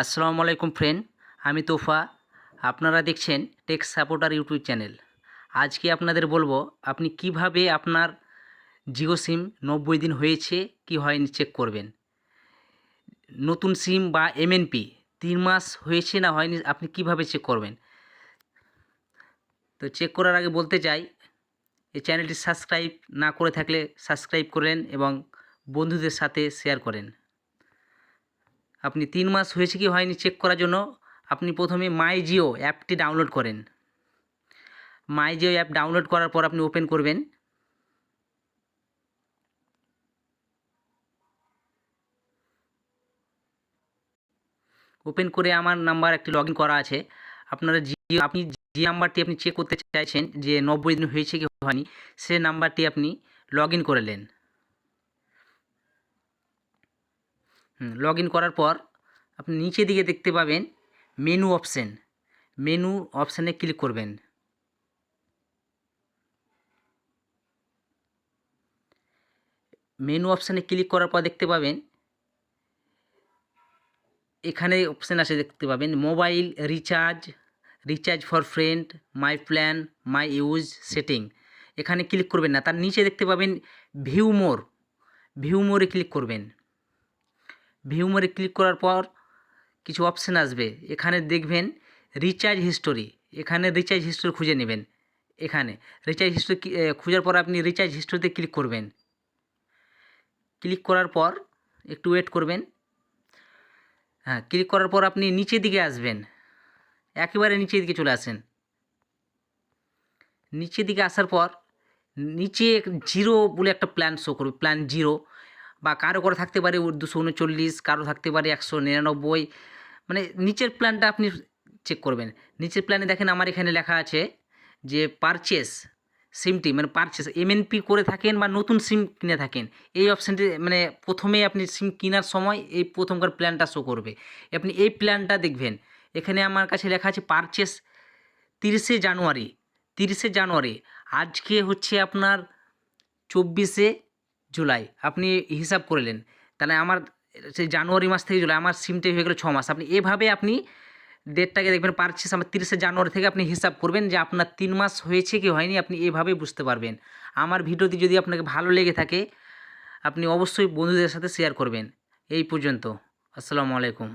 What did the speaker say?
আসসালামু আলাইকুম ফ্রেন্ড আমি তোফা। আপনারা দেখছেন টেক সাপোর্টার ইউটিউব চ্যানেল আজকে আপনাদের বলব, আপনি কীভাবে আপনার জিও সিম নব্বই দিন হয়েছে, কি হয়নি চেক করবেন। নতুন সিম বা এমএনপি তিন মাস হয়েছে না হয়নি, আপনি কীভাবে চেক করবেন? তো চেক করার আগে বলতে চাই, এই চ্যানেলটি সাবস্ক্রাইব না করে থাকলে সাবস্ক্রাইব করেন এবং বন্ধুদের সাথে শেয়ার করেন। আপনি তিন মাস হয়েছে কি হয়নি চেক করার জন্য, আপনি প্রথমে মাই জিও অ্যাপটি ডাউনলোড করেন। মাই জিও অ্যাপ ডাউনলোড করার পর আপনি ওপেন করবেন। ওপেন করে আমার নাম্বার একটি লগ করা আছে। আপনারা জিও আপনি যে নাম্বারটি আপনি চেক করতে চাইছেন যে নব্বই দিন হয়েছে কি হয়নি, সে নাম্বারটি আপনি লগ ইন করে নেন। লগ ইন করার পর আপনি নিচে দিকে দেখতে পাবেন মেনু অপশান মেনু অপশানে ক্লিক করবেন। মেনু অপশানে ক্লিক করার পর দেখতে পাবেন, এখানে অপশান আছে দেখতে পাবেন mobile recharge recharge for friend my plan my use setting এখানে ক্লিক করবেন না, তার নিচে দেখতে পাবেন ভিউ মোর ভিউ মোরে ক্লিক করবেন। ভিউ ক্লিক করার পর কিছু অপশান আসবে। এখানে দেখবেন রিচার্জ হিস্টোরি এখানে রিচার্জ হিস্টোরি খুঁজে নেবেন। এখানে রিচার্জ হিস্টোরি খোঁজার পর আপনি রিচার্জ হিস্টোরিতে ক্লিক করবেন। ক্লিক করার পর একটু ওয়েট করবেন। হ্যাঁ ক্লিক করার পর আপনি নিচের দিকে আসবেন। একেবারে নিচের দিকে চলে আসেন। নিচের দিকে আসার পর নিচে জিরো বলে একটা প্ল্যান শো করবে প্ল্যান জিরো বা কারও করে থাকতে পারে দুশো উনচল্লিশ, কারও থাকতে পারে একশো নিরানব্বই। মানে নিচের প্ল্যানটা আপনি চেক করবেন। নিচের প্ল্যানে দেখেন আমার এখানে লেখা আছে যে পারচেস সিমটি মানে পারচেস এমএনপি করে থাকেন বা নতুন সিম কিনে থাকেন। এই অপশানটি মানে প্রথমেই আপনি সিম কেনার সময় এই প্রথমকার প্ল্যানটা শো করবে। আপনি এই প্ল্যানটা দেখবেন। এখানে আমার কাছে লেখা আছে পারচেস তিরিশে জানুয়ারি। তিরিশে জানুয়ারি। আজকে হচ্ছে আপনার চব্বিশে জুলাই। আপনি হিসাব করলেন তাহলে আমার সেই জানুয়ারি মাস থেকে জুলাই, আমার সিমটাই হয়ে গেল ছ মাস। আপনি এভাবে আপনি ডেটটাকে দেখবেন, পারচেস আমার তিরিশে জানুয়ারি থেকে আপনি হিসাব করবেন যে আপনার তিন মাস হয়েছে কি হয়নি, আপনি এভাবে বুঝতে পারবেন। আমার ভিডিওটি যদি আপনাকে ভালো লেগে থাকে, আপনি অবশ্যই বন্ধুদের সাথে শেয়ার করবেন। এই পর্যন্ত। আসসালামু আলাইকুম।